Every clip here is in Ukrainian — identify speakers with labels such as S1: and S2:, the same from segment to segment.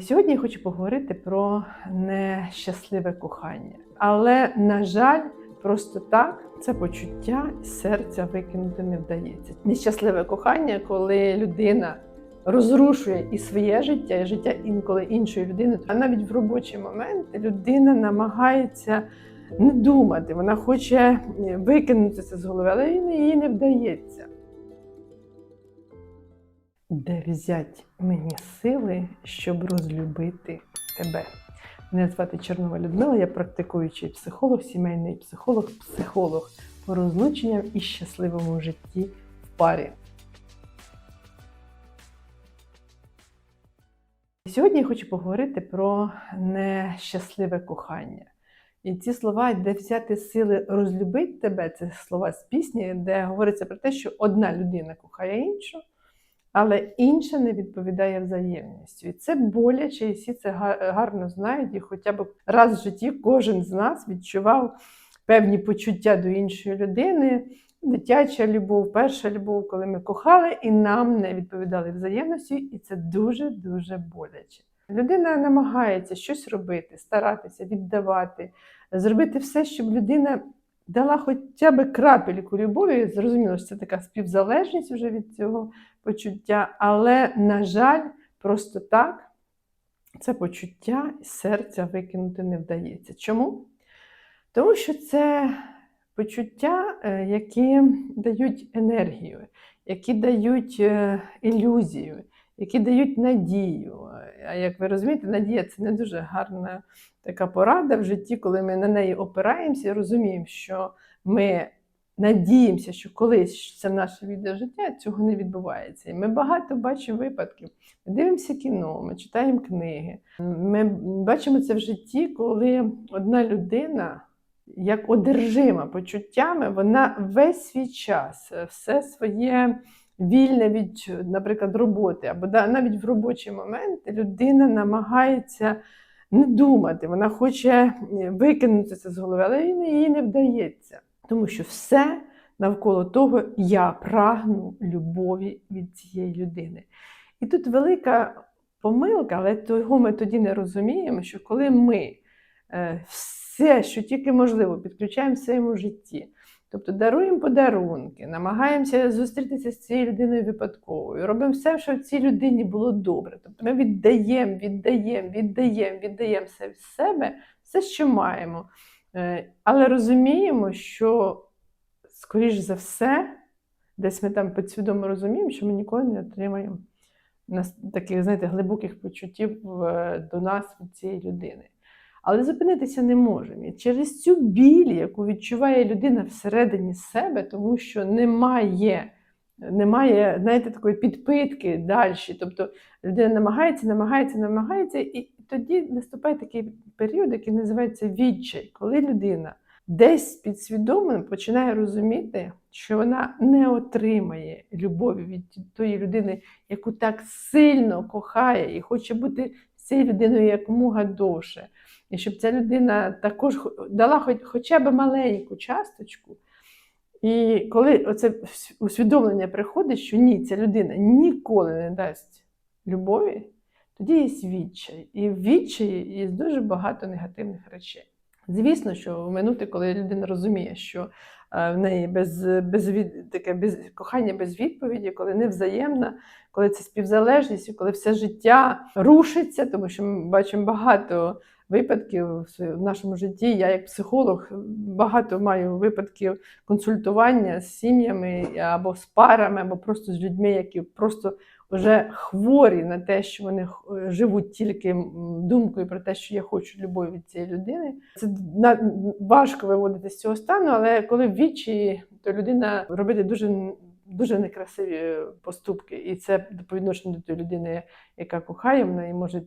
S1: Сьогодні я хочу поговорити про нещасливе кохання. Але, на жаль, просто так це почуття серця викинути не вдається. Нещасливе кохання, коли людина розрушує і своє життя, і життя інколи іншої людини. А навіть в робочі моменти людина намагається не думати, вона хоче викинути це з голови, але їй не вдається. Де взять мені сили, щоб розлюбити тебе? Мене звати Чорнова Людмила, я практикуючий психолог, сімейний психолог, психолог по розлученням і щасливому житті в парі. Сьогодні я хочу поговорити про нещасливе кохання. І ці слова, де взяти сили розлюбити тебе, це слова з пісні, де говориться про те, що одна людина кохає іншу, але інша не відповідає взаємністю. І це боляче, і всі це гарно знають, і хоча б раз в житті кожен з нас відчував певні почуття до іншої людини, дитяча любов, перша любов, коли ми кохали, і нам не відповідали взаємності, і це дуже-дуже боляче. Людина намагається щось робити, старатися, віддавати, зробити все, щоб людина дала хоча б крапельку любові. Зрозуміло, що це така співзалежність вже від цього почуття, але, на жаль, просто так це почуття з серця викинути не вдається. Чому? Тому що це почуття, е, які дають енергію, які дають е, ілюзію, які дають надію. А як ви розумієте, надія це не дуже гарна така порада в житті, коли ми на неї опираємося і розуміємо, що ми надіємося, що колись це наше відео життя, цього не відбувається. І ми багато бачимо випадків. Ми дивимося кіно, ми читаємо книги. Ми бачимо це в житті, коли одна людина. Як одержима почуттями, вона весь свій час, все своє вільне від, наприклад, роботи, або навіть в робочі моменти людина намагається не думати, вона хоче викинути це з голови, але їй не вдається. Тому що все навколо того я прагну любові від цієї людини. І тут велика помилка, але того ми тоді не розуміємо, що коли ми е, все, що тільки можливо, підключаємо в своєму житті, тобто даруємо подарунки, намагаємося зустрітися з цією людиною випадковою, робимо все, щоб цій людині було добре. Тобто ми віддаємо, віддаємо, віддаємо, віддаємо все з себе, все, що маємо. Е, але розуміємо, що, скоріш за все, десь ми там підсвідомо розуміємо, що ми ніколи не отримаємо таких, знаєте, глибоких почуттів до нас від цієї людини. Але зупинитися не можемо. І через цю біль, яку відчуває людина всередині себе, тому що немає немає знаєте, такої підпитки далі. Тобто людина намагається, намагається, намагається, і тоді наступає такий період, який називається відчай, коли людина десь підсвідомо починає розуміти, що вона не отримає любові від тої людини, яку так сильно кохає, і хоче бути з цією людиною якомога довше. І щоб ця людина також дала хоч, хоча б маленьку часточку. І коли оце усвідомлення приходить, що ні, ця людина ніколи не дасть любові, тоді є відчай. І в відчаї є дуже багато негативних речей. Звісно, що в минути, коли людина розуміє, що в неї без, без, таке без кохання без відповіді, коли невзаємна, коли це співзалежність, коли все життя рушиться, тому що ми бачимо багато випадків в нашому житті. Я, як психолог, багато маю випадків консультування з сім'ями або з парами, або просто з людьми, які просто вже хворі на те, що вони живуть тільки думкою про те, що я хочу любові від цієї людини. Це важко виводити з цього стану, але коли в вічі, то людина робить дуже дуже некрасиві поступки, і це по відношенню до людини, яка кохає, вона і може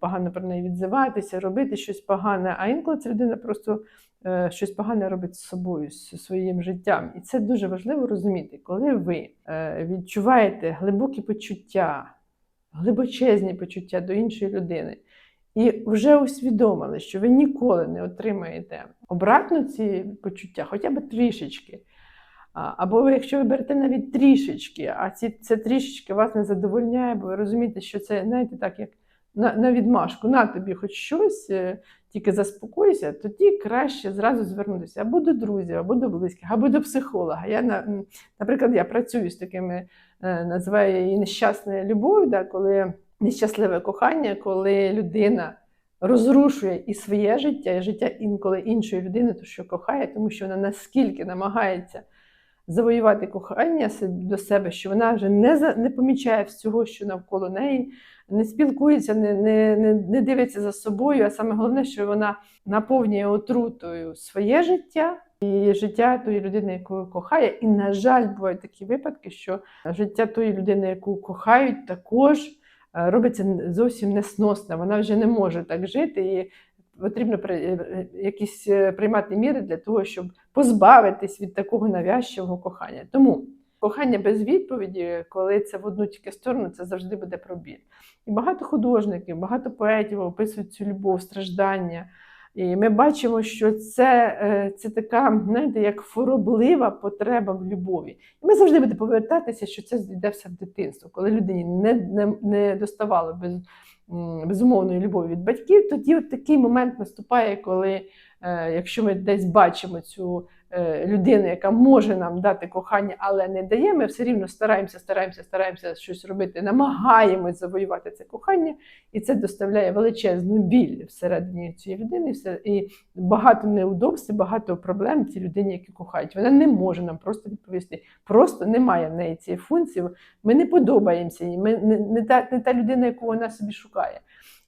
S1: погано про неї відзиватися, робити щось погане. А інколи ця людина просто е, щось погане робить з собою, з своїм життям. І це дуже важливо розуміти, коли ви е, відчуваєте глибокі почуття, глибочезні почуття до іншої людини. І вже усвідомили, що ви ніколи не отримаєте обратно ці почуття, хоча б трішечки. Або якщо ви берете навіть трішечки, а ці, це трішечки вас не задовольняє, бо ви розумієте, що це, знаєте, так, як на, на відмашку, на тобі хоч щось, е, тільки заспокойся, тоді краще зразу звернутися або до друзів, або до близьких, або до психолога. Я, на- наприклад, я працюю з такими, е, називаю її нещасною любов'ю, да, коли нещасливе кохання, коли людина розрушує і своє життя, і життя інколи іншої людини, то що кохає, тому що вона наскільки намагається завоювати кохання до себе, що вона вже не, за, не помічає всього, що навколо неї, не спілкується, не, не, не, не дивиться за собою. А саме головне, що вона наповнює отрутою своє життя. І життя тої людини, яку кохає, і, на жаль, бувають такі випадки, що життя тої людини, яку кохають, також е, робиться зовсім несносне. Вона вже не може так жити, і потрібно е, якісь е, приймати міри для того, щоб позбавитись від такого навязчивого кохання. Тому кохання без відповіді, коли це в одну тільки сторону, це завжди буде про біль. І багато художників, багато поетів описують цю любов, страждання. І ми бачимо, що це, е, це така, знаєте, як хвороблива потреба в любові. І ми завжди будемо повертатися, що це йде все в дитинство. Коли людині не, не, не доставало без, безумовної любові від батьків, тоді от такий момент наступає, коли е, якщо ми десь бачимо цю е, людину, яка може нам дати кохання, але не дає, ми все рівно стараємося, стараємося, стараємося щось робити, намагаємось завоювати це кохання, і це доставляє величезну біль всередині цієї людини, і багато неудобств, багато проблем цій людині, які кохають. Вона не може нам просто відповісти. Просто немає в неї цієї функції. Ми не подобаємося їй. Ми не, не, та, не та людина, яку вона собі шукає.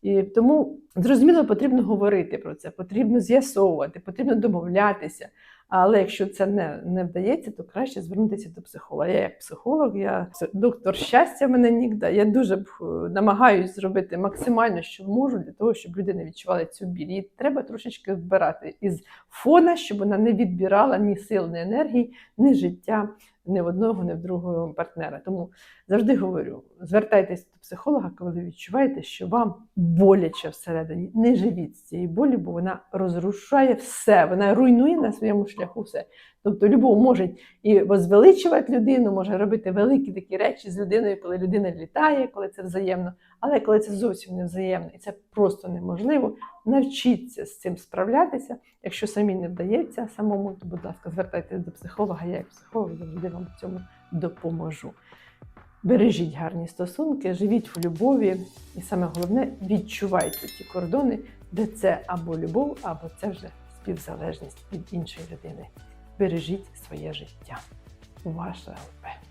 S1: І тому зрозуміло, потрібно говорити про це, потрібно з'ясовувати, потрібно домовлятися. Але якщо це не, не вдається, то краще звернутися до психолога. Я як психолог, я доктор щастя мене нігде. Я дуже е, намагаюсь зробити максимально, що можу, для того, щоб люди не відчували цю біль. І треба трошечки вбирати із фона, щоб вона не відбирала ні сил, ні енергії, ні життя ні в одного, ні в другого партнера. Тому завжди говорю: звертайтесь до психолога, коли ви відчуваєте, що вам боляче всередині. Не живіть з цієї болі, бо вона розрушає все, вона руйнує на своєму шляху все. Тобто любов може і возвеличувати людину, може робити великі такі речі з людиною, коли людина літає, коли це взаємно. Але коли це зовсім не взаємно і це просто неможливо, навчіться з цим справлятися. Якщо самі не вдається самому, то, будь ласка, звертайтеся до психолога. Я як психолог завжди вам в цьому допоможу. Бережіть гарні стосунки, живіть в любові, і саме головне відчувайте ті кордони, де це або любов, або це вже співзалежність від іншої людини. Бережіть своє життя. Ваша ЛП.